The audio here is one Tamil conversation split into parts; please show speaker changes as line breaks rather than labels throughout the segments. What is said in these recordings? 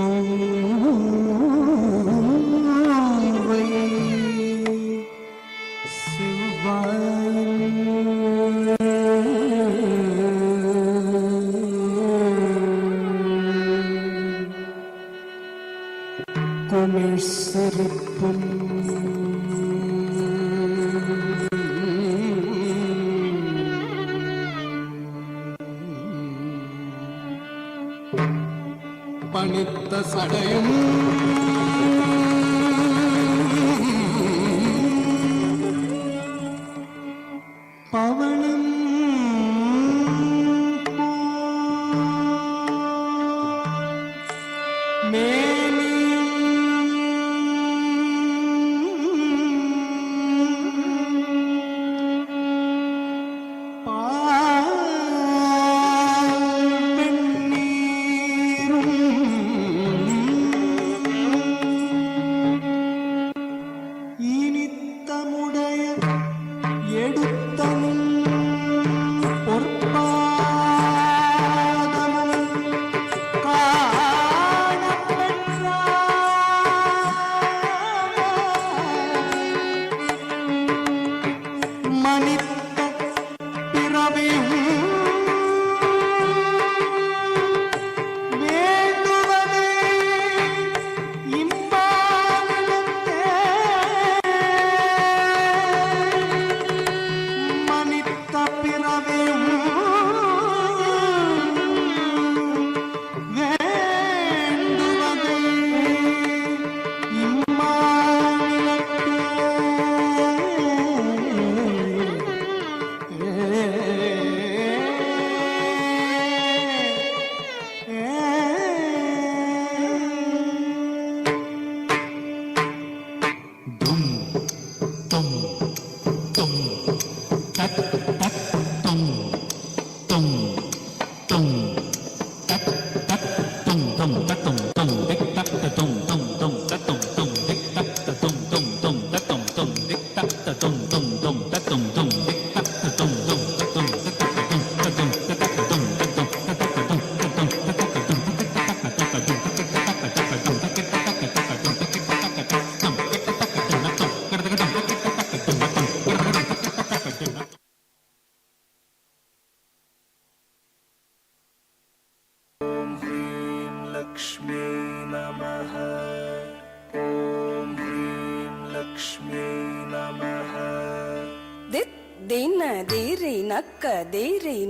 Mm-hmm.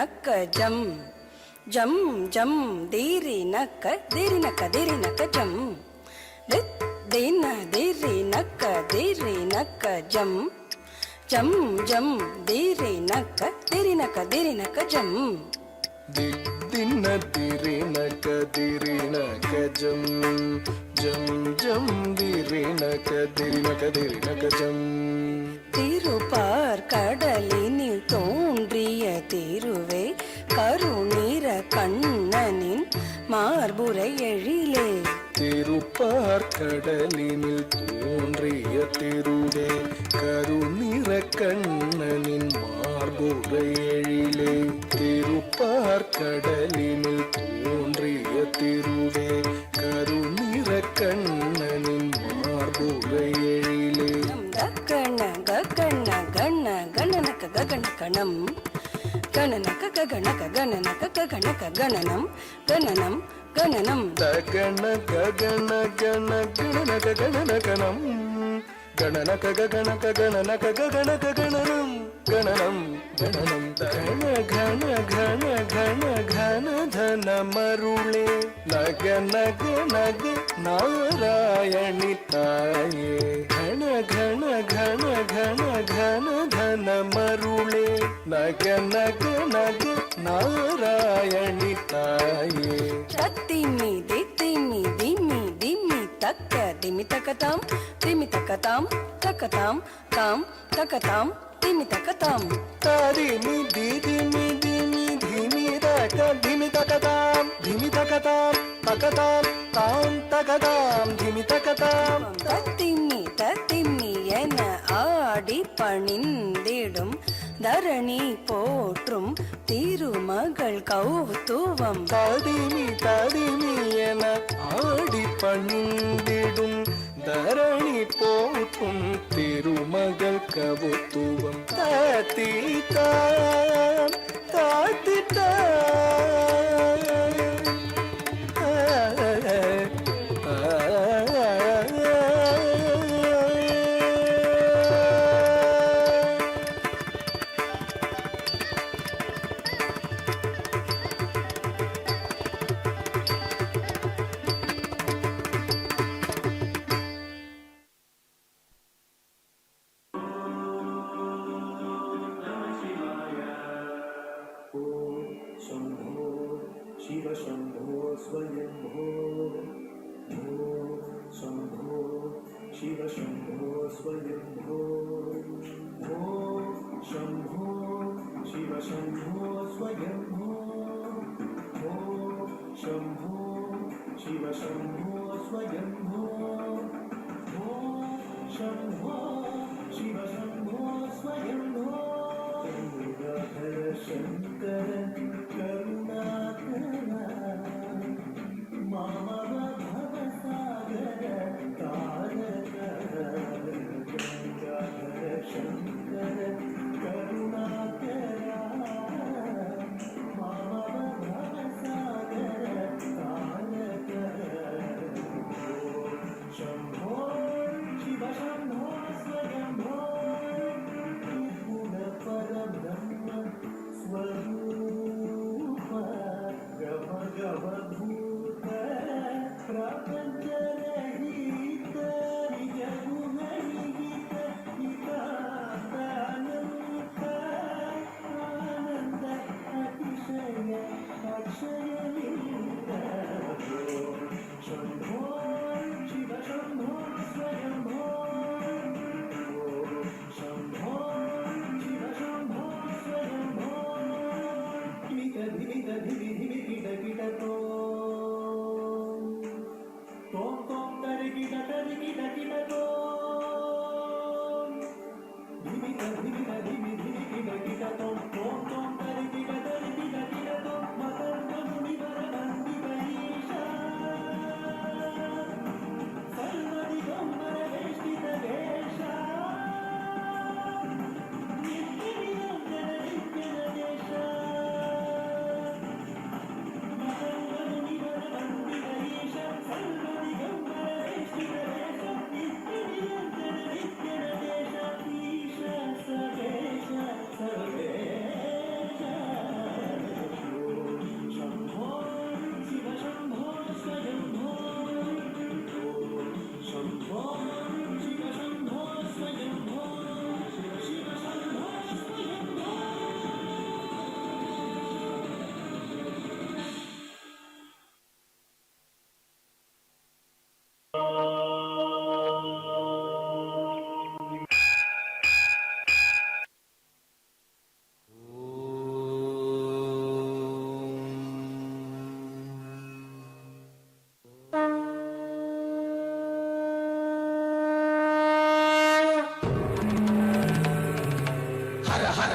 ನಕ್ಕ ಜಂ ಜಂ ಜಂ ದೀರಿ ನಕ್ಕ ದೀರಿ ನಕ್ಕ ದೀರಿ ನಕ್ಕ ಜಂ ದಿತ್ ದಿನ ದೀರಿ ನಕ್ಕ ದೀರಿ ನಕ್ಕ ಜಂ ಜಂ ಜಂ ದೀರಿ ನಕ್ಕ ದೀರಿ ನಕ್ಕ ದೀರಿ ನಕ್ಕ ಜಂ
ದಿನ್ನ ದಿರಿನ ಕದಿರಿನ ಕಜಂ ಜಂ ಜಂ ದಿರಿನ ಕದಿರಿನ ಕದಿರಿನ ಕಜಂ
திருப்பார் கடலினில் தோன்றிய திருவே
பார்க்கடலினில் தோன்றிய திருவே கருநிற கண்ணனின் மார்புற எழிலே திருப்பார்க்கடலினில் தோன்றிய திருவே கருநிற கண்ணனின் மார்புற எழிலே
கண்ண கண்ண கண்ண கணனக ககணகணம் கணனக
ഘന ഘന ഘന ഘന ധന മരുളേ നഗ നഗ നഗ நாராயணி தாயே.
தத்திமி தித்திமி திம்மி திம்மி தக்க. திமி தக்கதாம் திமி தக்கதாம் தக்கதாம் தாம் தக்கதாம் திமி தக்கதாம்
தரிமி திதிமி திமி. திமி தக்க திமி தக்கதாம் திமி தக்கதாம் தக்கதாம் தாம் தக்கதாம் திமி. தக்கதாம்
தத்திமி தத்திமி என ஆடி பணிந்திடும். தரணி போற்றும் திருமகள் கௌத்துவம்
ததிமி ததிமி என ஆடி பணிந்திடும் தரணி போற்றும் திருமகள் கவுத்துவம் தாத்தித்தான் தாத்தித்தான்
स्वयम्भो भो शम्भो शिव शम्भो स्वयम्भो भो शम्भो शिव शम्भो स्वयम्भो भो शम्भो शिव शम्भो स्वयम्भो गङ्गाधर शङ्कर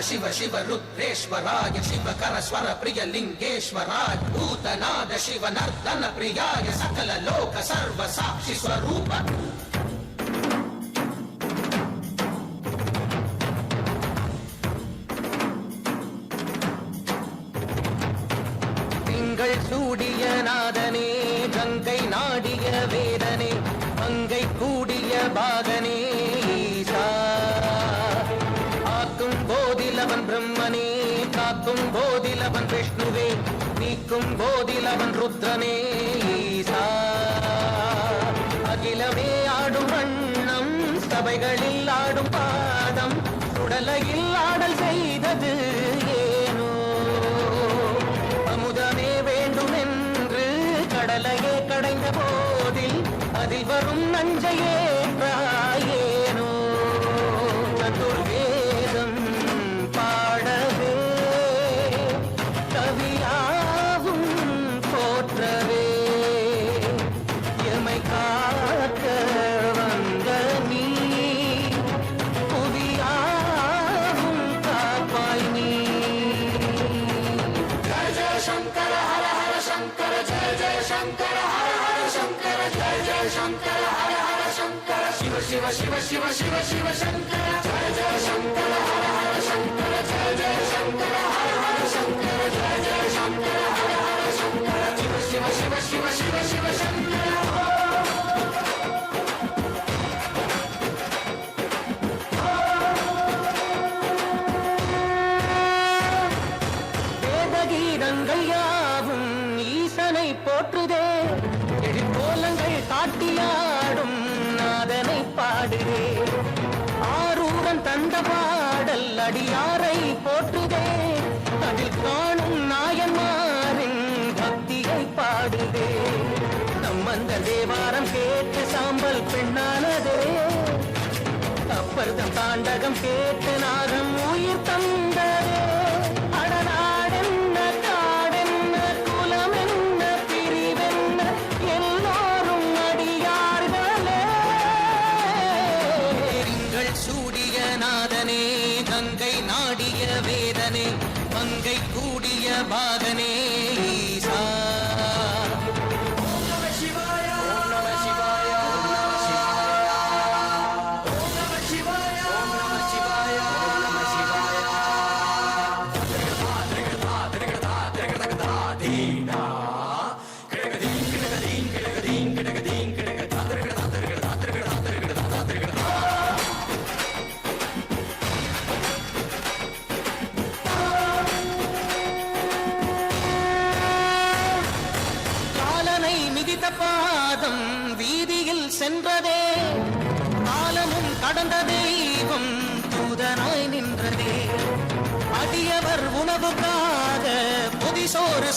शिव शिव
रुद्रेश्वराय शिव कर स्वर प्रिय लिंगेश्वराय भूतनाद शिव नर्दन प्रियाय सकल लोक सर्व साक्षि स्वरूप போதிலவன் ருத்ரனே ஈசா அகிலமே ஆடும் வண்ணம் சபைகளில் ஆடும் பாதம் உடலையில் ஆடல் செய்தது ஏனோ? அமுதமே வேண்டும் என்று கடலையே கடைந்த போதில் அதில் வரும் நஞ்சையே கேட்ட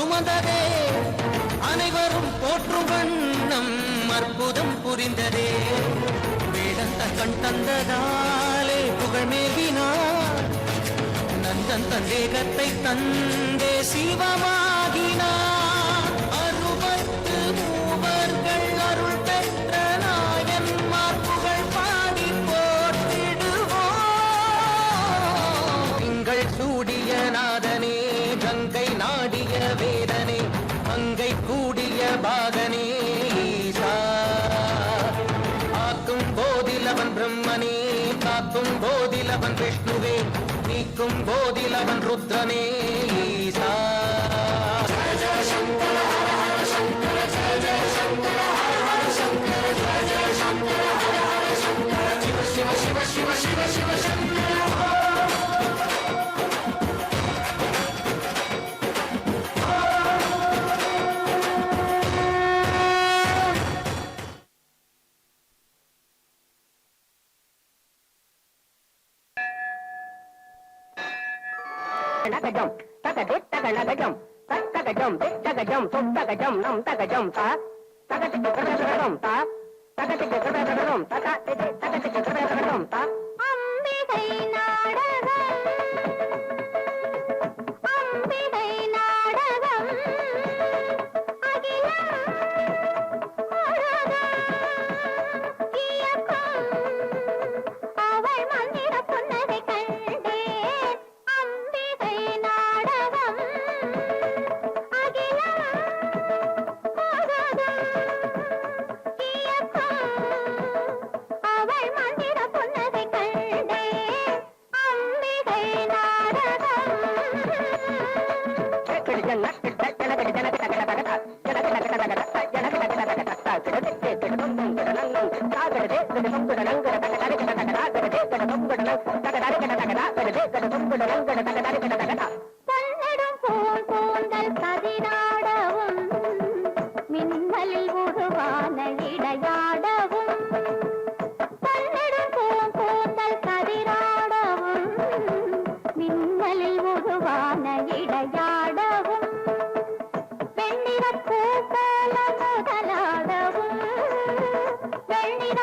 சுமந்ததே. அனைவரும் போற்றும் வண்ணம் அற்புதம் புரிந்ததே. வேடந்த கண் தந்ததாலே புகழ்மேவினார் நந்தன் தன் தேகத்தை தந்தே சிவமா இருக்கும் போதில் அவன் ருத்ரனே.
గజం తొట్ట గజం నం తగజం త.
తగటి గగడం త. తగటి గగడం తగటి గగడం త. అంబికై నాడగా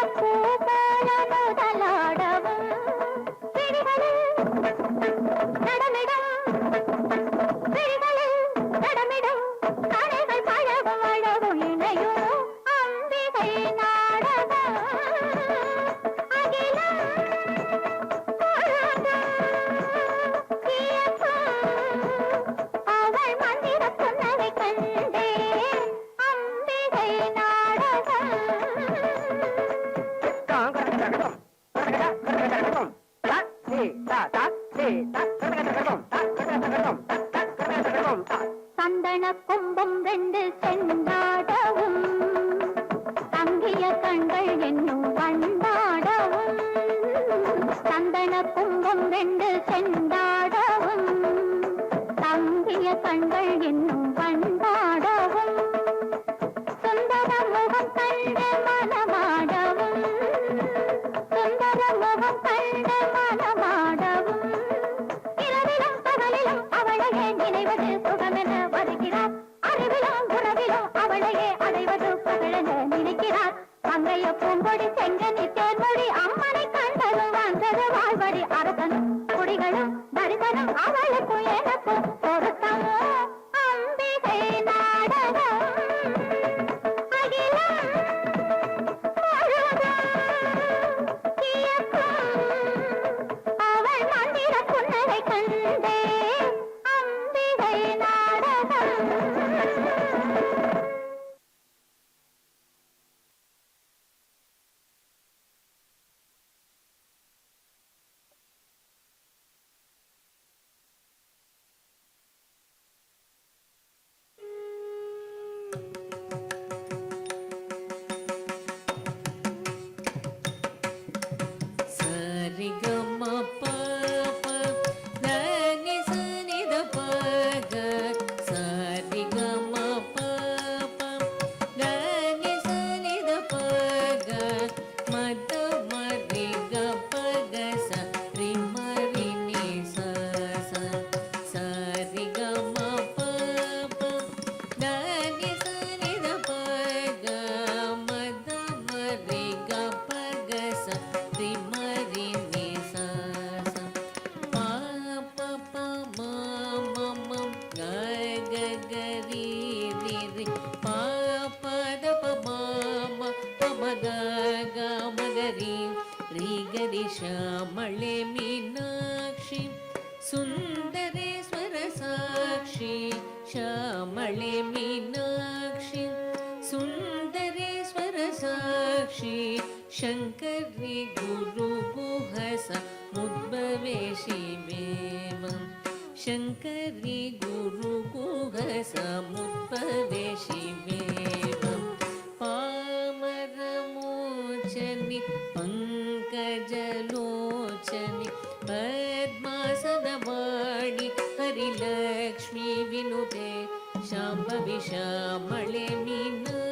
को मरना
சந்தன கும்பம் ரெண்டு சென்றாடவும். தங்கிய கண்கள் என்னும்
ಶ್ಯಾಮಳೆ पङ्कजलोचनि पङ्कजलोचने पद्मासनवाणि हरिलक्ष्मी विनुते
शाम्भविषामळे मीना।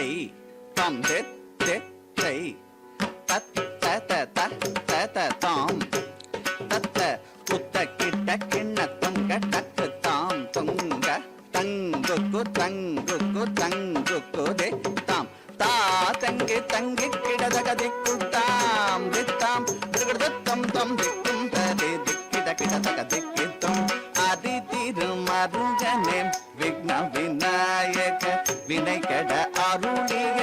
தை தம் தெத் தை தத் த த த த த தாம். தத்த புத்த கிட்ட கிண்ண தொங்க டக்கு தாம். தொங்க தங்குக்கு தங்குக்கு தங்குக்கு தே தாம். தா தங்கி தங்கி கிடதக திக்கு தாம். தித்தாம் திருகிடதத்தம் தம் திக்கும் ததே திக்கிட கிடதக திக்கித்தம் அதி திருமருகனே கட அருளிய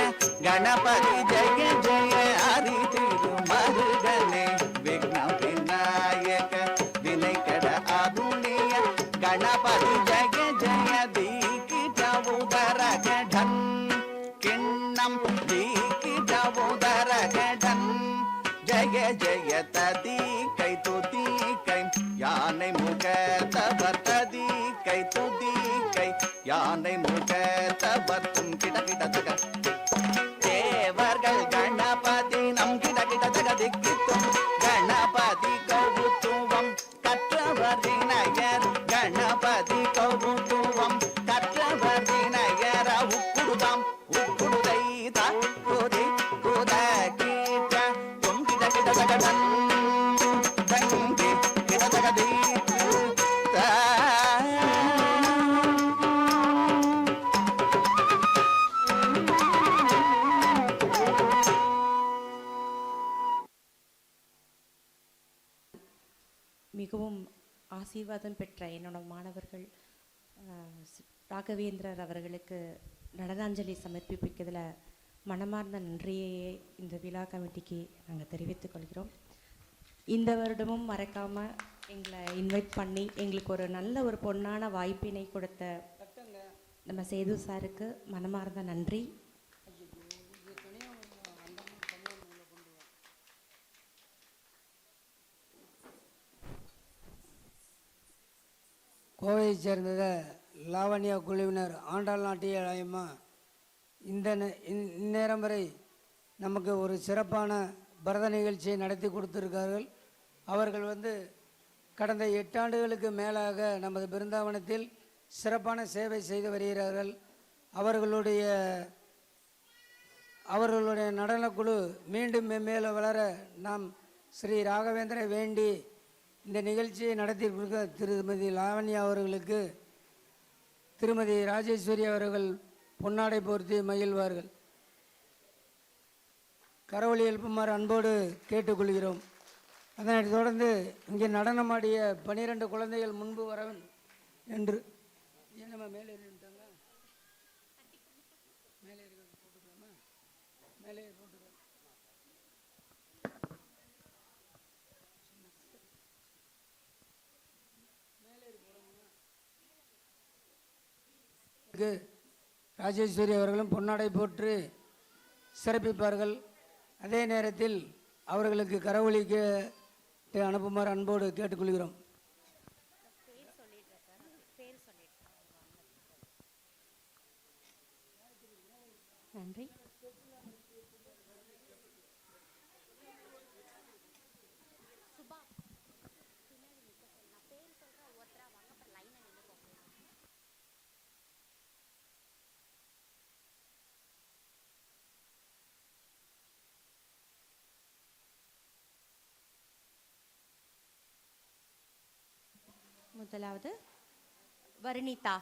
கணபதி ஜெய ஜெய அரி திருமருகனே விக்னம் விநாயக வினை கட அருளிய கணபதி ஜெய ஜெய தீக்கிடவுதரகடன் கிண்ணம் தீக்கிடவுதரகடன் ஜெய ஜெய ததி கை துதி கை யானை
முகத்தவ ஆசீர்வாதம் பெற்ற என்னோட மாணவர்கள் ராகவேந்திரர் அவர்களுக்கு நடனாஞ்சலி சமர்ப்பிப்பதில் மனமார்ந்த நன்றியையே இந்த விழா கமிட்டிக்கு நாங்கள் தெரிவித்துக் கொள்கிறோம். இந்த வருடமும் மறக்காமல் எங்களை இன்வைட் பண்ணி எங்களுக்கு ஒரு நல்ல ஒரு பொன்னான வாய்ப்பினை கொடுத்த நம்ம சேது சாருக்கு மனமார்ந்த நன்றி.
கோவையை சேர்ந்தத லாவண்யா குழுவினர் ஆண்டாள் நாட்டிய ஆயம்மா இந்த நே- இந்- இந்நேரம் வரை நமக்கு ஒரு சிறப்பான பரத நிகழ்ச்சியை நடத்தி கொடுத்துருக்கார்கள். அவர்கள் வந்து கடந்த எட்டாண்டுகளுக்கு மேலாக நமது பிருந்தாவனத்தில் சிறப்பான சேவை செய்து வருகிறார்கள். அவர்களுடைய அவர்களுடைய நடனக்குழு மீண்டும் மென்மேலும் வளர நாம் ஸ்ரீ ராகவேந்திர வேண்டி இந்த நிகழ்ச்சியை நடத்தியிருக்க திருமதி லாவண்யா அவர்களுக்கு திருமதி ராஜேஸ்வரி அவர்கள் பொன்னாடை போர்த்தி மகிழ்வார்கள். கரவொலி எழுப்புமாறு அன்போடு கேட்டுக்கொள்கிறோம். அதனைத் தொடர்ந்து இங்கே நடனமாடிய பனிரெண்டு குழந்தைகள் முன்பு வரவன் என்று என்னம்மா மேலே ராஜேஸ்வரி அவர்களும் பொன்னாடை போற்று சிறப்பிப்பார்கள். அதே நேரத்தில் அவர்களுக்கு கரவொலிக்கு அனுப்புமாறு அன்போடு கேட்டுக்கொள்கிறோம்.
நன்றி. முதலாவது வர்ணிதா.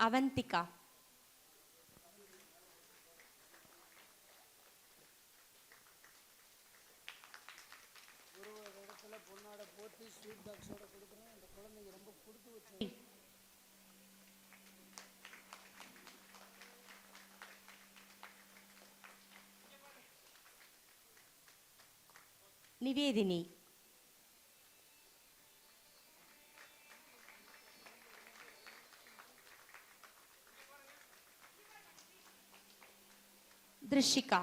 அவந்திகா. నివేదిని. దృశ్యిక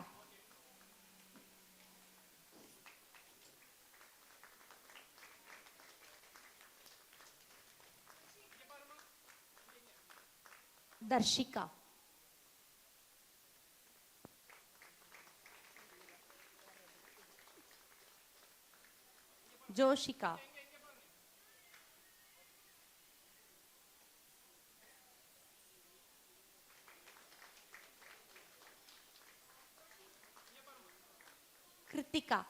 దర్శిక. जोशिका। कृतिका।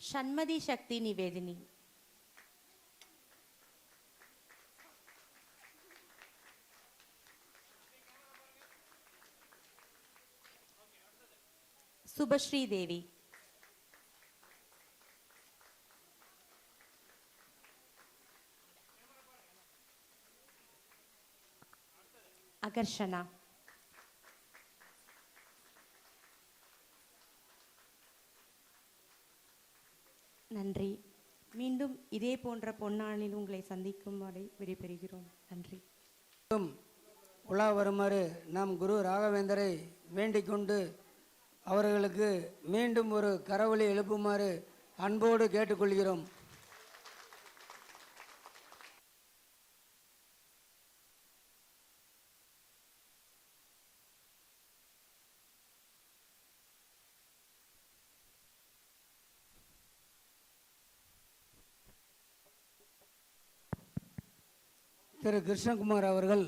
षण्मति शक्ति निवेदिनी। சுபஸ்ரீ தேவி அகர்ஷனா. நன்றி. மீண்டும் இதே போன்ற பொன்னாளில் உங்களை சந்திக்கும் வரை விடைபெறுகிறோம். நன்றி.
உலா வருமாறு நாம் குரு ராகவேந்தரை வேண்டிக் கொண்டு அவர்களுக்கு மீண்டும் ஒரு கரவொலி எழுப்புமாறு அன்போடு கேட்டுக்கொள்கிறோம். திரு கிருஷ்ணகுமார் அவர்கள்